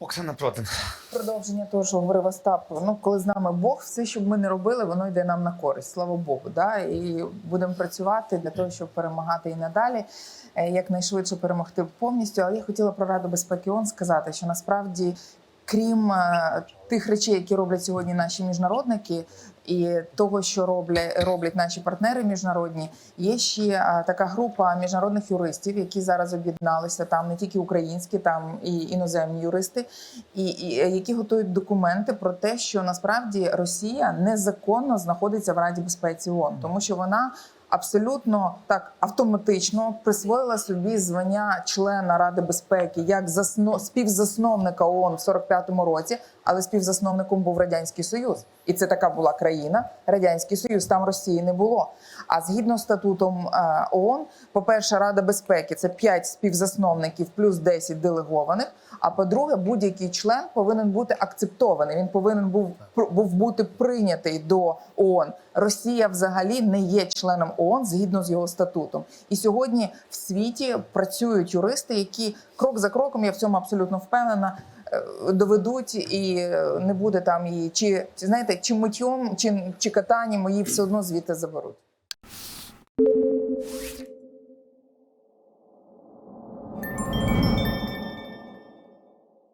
Оксана Протин. Продовження того, що говорив Остап. Ну, коли з нами Бог, все, що б ми не робили, воно йде нам на користь. Слава Богу. Да? І будемо працювати для того, щоб перемагати і надалі, е, якнайшвидше перемогти повністю. Але я хотіла про Раду безпеки ООН сказати, що насправді. Крім е, тих речей, які роблять сьогодні наші міжнародники, і того, що роблять, роблять наші партнери міжнародні, є ще е, така група міжнародних юристів, які зараз об'єдналися. Там не тільки українські, там і іноземні юристи, і, і е, які готують документи про те, що насправді Росія незаконно знаходиться в Раді безпеці ООН, тому що вона. Абсолютно так автоматично присвоїла собі звання члена Ради безпеки як засно... співзасновника ООН в 45-му році, але співзасновником був радянський союз, і це така була країна. Радянський Союз там Росії не було. А згідно з статутом е, ООН, по-перше, Рада безпеки це 5 співзасновників плюс 10 делегованих. А по-друге, будь-який член повинен бути акцептований. Він повинен був був бути прийнятий до ООН. Росія взагалі не є членом ООН згідно з його статутом. І сьогодні в світі працюють юристи, які крок за кроком, я в цьому абсолютно впевнена. е, Доведуть і е, не буде там її, чи знаєте, чи миттєм, чи, чи катанням її все одно звідти заберуть.